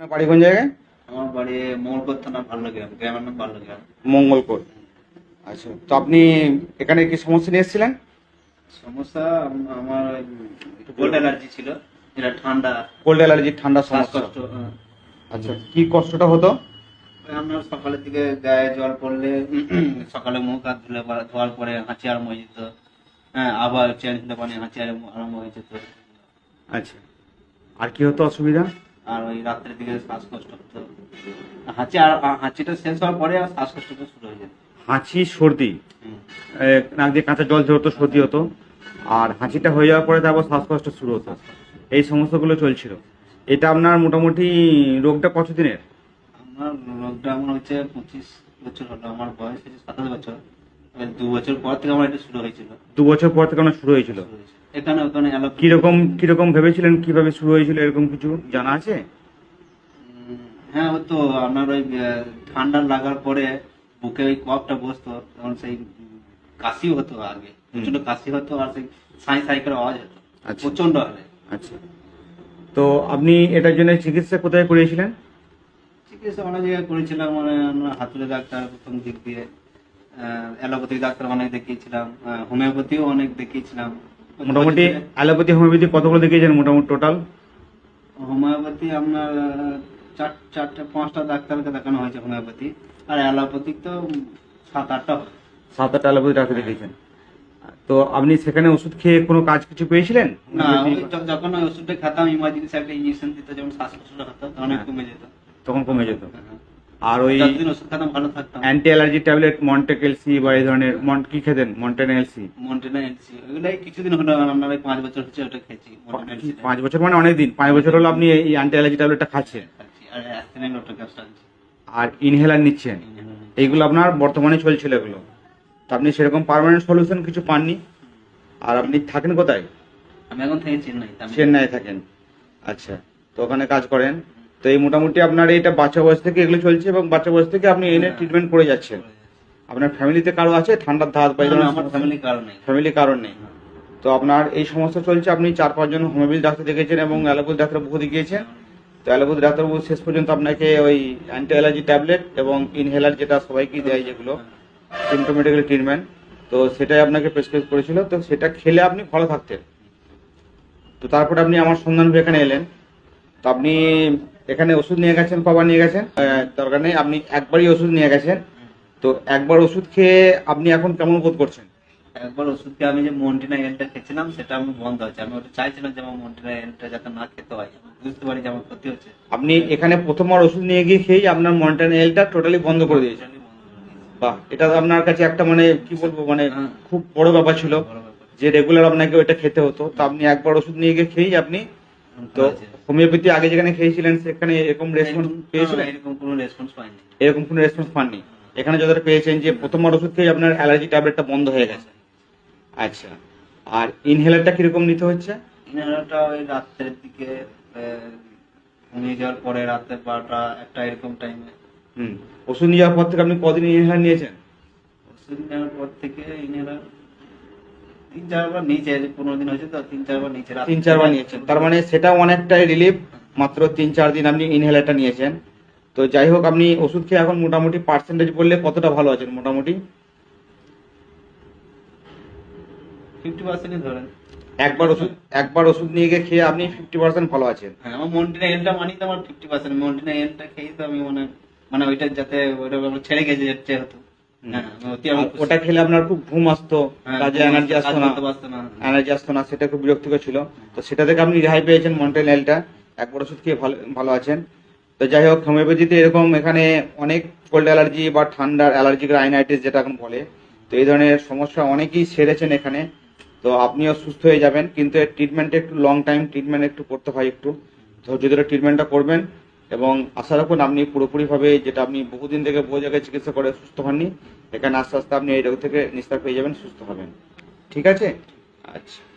আপনার বাড়ি কোন জায়গায়? আমার বাড়ি মঙ্গলকোট থানা ভালো গ্রাম গ্রামের নাম ভালো গ্রাম মঙ্গলকোট। আচ্ছা তো আপনি এখানে কি সমস্যা নিয়ে এসেছিলেন? সমস্যা আম- আমার কোল্ড অ্যালার্জি ছিল যেটা ঠান্ডা। কোল্ড অ্যালার্জি ঠান্ডা সমস্যা। হ্যাঁ। আচ্ছা কি কষ্টটা হতো? আপনার সকালের দিকে গায়ে জল পড়লে সকালে মুখ হাত ধুলে ধোয়ার পরে হাঁচি আরম্ভ হয়ে যেত। হ্যাঁ আবার চেঞ্জ দিতে পানি হাঁচি আরম্ভ হয়ে যেত। আচ্ছা। আর কি হতো অসুবিধা? আর ওই রাত্রের দিকে শ্বাসকষ্ট হতো হাঁচি আর হাঁচিটা শেষ হওয়ার পরে আর শ্বাসকষ্টটা শুরু হয়ে যেত হাঁচি সর্দি। নাক দিয়ে কাঁচা জল ঝরতো সর্দি হতো। আর হাঁচিটা হয়ে যাওয়ার পরে তারপর শ্বাসকষ্ট শুরু হতো। এই সমস্যাগুলো চলছিল। এটা আপনার মোটামুটি রোগটা কতদিনের আমার রোগটা আমার হচ্ছে পঁচিশ বছর হলো। আমার বয়স হচ্ছে সাতাশ বছর। দু বছর পর থেকে আমার এটা শুরু হয়েছিল। দু বছর পর থেকে আপনার শুরু হয়েছিল? এখানে ওখানে কীরকম কীরকম ভেবেছিলেন? কীভাবে শুরু হয়েছিল? এরকম কিছু জানা আছে? হ্যাঁ ও তো আপনার ওই ঠান্ডা লাগার পরে বুকে ওই কফটা বসতো তখন সেই কাশিও হতো আগে। প্রচণ্ড কাশি হতো আর সেই সাই সাই করে আওয়াজ হতো। আচ্ছা। প্রচণ্ড হারে আচ্ছা। তো আপনি এটার জন্য চিকিৎসা কোথায় করিয়েছিলেন? চিকিৎসা অনেক জায়গায় করেছিলাম মানে আমরা হাতুড়ে ডাক্তার প্রথম দিক দিয়ে। অ্যালোপ্যাথিক ডাক্তার অনেক দেখিয়েছিলাম হোমিওপ্যাথিও অনেক দেখিয়েছিলাম। মোটামুটি অ্যালোপ্যাথি হোমিওপ্যাথি কতগুলো দেখিয়েছেন মোটামুটি টোটাল? হোমিওপ্যাথি আপনার চার চারটে পাঁচটা ডাক্তারকে দেখানো হয়েছে হোমিওপ্যাথি। আর অ্যালোপ্যাথিক তো সাত আটটা সাত আটটা অ্যালোপ্যাথি ডাক্তার দেখিয়েছেন। তো আপনি সেখানে ওষুধ খেয়ে কোনো কাজ কিছু পেয়েছিলেন? না যখন ওই ওষুধটা খেতাম ইমার্জেন্সি একটা ইঞ্জেকশন দিত যেমন শ্বাসকষ্ট হতো তখন হ্যাঁ। কমে যেত। তখন কমে যেত। আর ওই ভালো থাকতাম। অ্যান্টি অ্যালার্জি ট্যাবলেট মন্টেকেলসি বা এই ধরনের মন্ট কি খেতেন? মন্টেনেলসি মন্টেনা এলসি ওগুলাই কিছুদিন হলো আপনার পাঁচ বছর হচ্ছে ওটা খেয়েছি পাঁচ বছর মানে অনেক দিন। পাঁচ বছর হলো আপনি এই অ্যান্টি অ্যালার্জি ট্যাবলেটটা খাচ্ছেন। আর ইনহেলার নিচ্ছেন। এইগুলো আপনার বর্তমানে চলছিল এগুলো। তো আপনি সেরকম পারমানেন্ট সলিউশন কিছু পাননি? আর আপনি থাকেন কোথায়? আমি এখন থেকে চেন্নাই চেন্নাই থাকেন। আচ্ছা তো ওখানে কাজ করেন। তো এই মোটামুটি আপনার এটা বাচ্চা বয়স থেকে এগুলো চলছে এবং বাচ্চা বয়স থেকে আপনি এনে ট্রিটমেন্ট করে যাচ্ছেন। আপনার ফ্যামিলিতে কারও আছে? ঠান্ডার ধাত বা আমার ফ্যামিলি কারণ নেই। ফ্যামিলি কারণ নেই। তো আপনার এই সমস্যা চলছে আপনি চার পাঁচজন হোমিওপ্যাথি ডাক্তার দেখেছেন এবং অ্যালোপ্যাথি ডাক্তার বহু দেখিয়েছেন তো অ্যালোপ্যাথি ডাক্তারবাবু শেষ পর্যন্ত আপনাকে ওই অ্যান্টি অ্যালার্জি ট্যাবলেট এবং ইনহেলার যেটা সবাইকেই দেয় যেগুলো সিমটোমেটিক্যাল ট্রিটমেন্ট তো সেটাই আপনাকে প্রেসক্রাইব করেছিল। তো সেটা খেলে আপনি ভালো থাকতেন। তো তারপর আপনি আমার সন্ধান এখানে এলেন। তো আপনি এখানে ওষুধ নিয়ে গেছেন কবার নিয়ে গেছেন? দরকার নেই আপনি একবারই ওষুধ নিয়ে গেছেন। তো একবার ওষুধ খেয়ে আপনি এখন কেমন বোধ করছেন? একবার ওষুধ খেয়ে আমি যে মন্টিনা এলটা খেয়েছিলাম সেটা আমি বন্ধ হয়েছে। আমি ওটা চাইছিলাম যে আমার মন্টিনা এলটা যাতে না খেতে হয়। বুঝতে পারি যে আমার ক্ষতি হচ্ছে। আপনি এখানে প্রথমবার ওষুধ নিয়ে গিয়ে খেয়েই আপনার মন্টান এলটা টোটালি বন্ধ করে দিয়েছেন। বাহ এটা আপনার কাছে একটা মানে কি বলব মানে হ্যাঁ। খুব বড় ব্যাপার ছিল। যে রেগুলার আপনাকে ওইটা খেতে হতো। তা আপনি একবার ওষুধ নিয়ে গিয়ে খেয়েই আপনি তো হোমিওপ্যাথি আগে যেখানে খেয়েছিলেন সেখানে এরকম রেসপন্স পেয়েছিলেন? এরকম কোনো রেসপন্স পাইনি। এরকম কোনো রেসপন্স পাননি? এখানে যতটা পেয়েছেন যে প্রথমবার ওষুধ খেয়ে আপনার অ্যালার্জি ট্যাবলেটটা বন্ধ হয়ে গেছে। আচ্ছা আর ইনহেলারটা কীরকম নিতে হচ্ছে? ইনহেলারটা ওই রাত্রের দিকে ঘুমিয়ে যাওয়ার পরে রাত্রে বারোটা একটা এরকম টাইমে হুম ওষুধ নিয়ে যাওয়ার পর থেকে আপনি কদিন ইনহেলার নিয়েছেন? ওষুধ নেওয়ার পর থেকে ইনহেলার তিন চারবার নিচে পনেরো দিন হয়েছে তো তিন চারবার রাত্রে- তিন চারবার নিয়েছেন তার মানে সেটা অনেকটাই রিলিফ মাত্র তিন চার দিন আপনি ইনহেলারটা নিয়েছেন। তো যাই হোক আপনি ওষুধ খেয়ে এখন মোটামুটি পার্সেন্টেজ বললে কতটা ভালো আছেন মোটামুটি? ফিফটি পার্সেন্টই ধরেন। একবার ওষুধ একবার ওষুধ নিয়ে গিয়ে খেয়ে আপনি ফিফটি পার্সেন্ট ভালো আছেন। হ্যাঁ আমার মন্টিনা এলটা মানি তো আমার ফিফটি পার্সেন্ট মন্টিনা এলটা খেয়ে তো আমি মানে মানে ওইটা যাতে ওইটা ছেড়ে গেছে যেতে হতো হ্যাঁ আমার খুশি। ওটা খেলে আপনার খুব ঘুম আসতো হ্যাঁ, কাজে এনার্জি আসতো না। এনার্জি আসতো না। সেটা খুব বিরক্তিকর ছিল। তো সেটা থেকে আপনি রেহাই পেয়েছেন মন্টেন এলটা একবার ওষুধ খেয়ে ভালো ভালো আছেন। তো যাই হোক হোমিওপ্যাথিতে এরকম এখানে অনেক কোল্ড অ্যালার্জি বা ঠান্ডার অ্যালার্জিক রাইনাইটিস যেটা এখন বলে তো এই ধরনের সমস্যা অনেকেই সেরেছেন এখানে। তো আপনিও সুস্থ হয়ে যাবেন কিন্তু এর ট্রিটমেন্টে একটু লং টাইম ট্রিটমেন্ট একটু করতে হয় একটু। ধৈর্য ধরে ট্রিটমেন্টটা করবেন। এবং আশা রাখুন আপনি পুরোপুরিভাবে যেটা আপনি বহুদিন থেকে বহু জায়গায় চিকিৎসা করে সুস্থ হননি, এখানে আস্তে আস্তে আপনি এই রোগ থেকে নিস্তার পেয়ে যাবেন, সুস্থ হবেন। ঠিক আছে? আচ্ছা।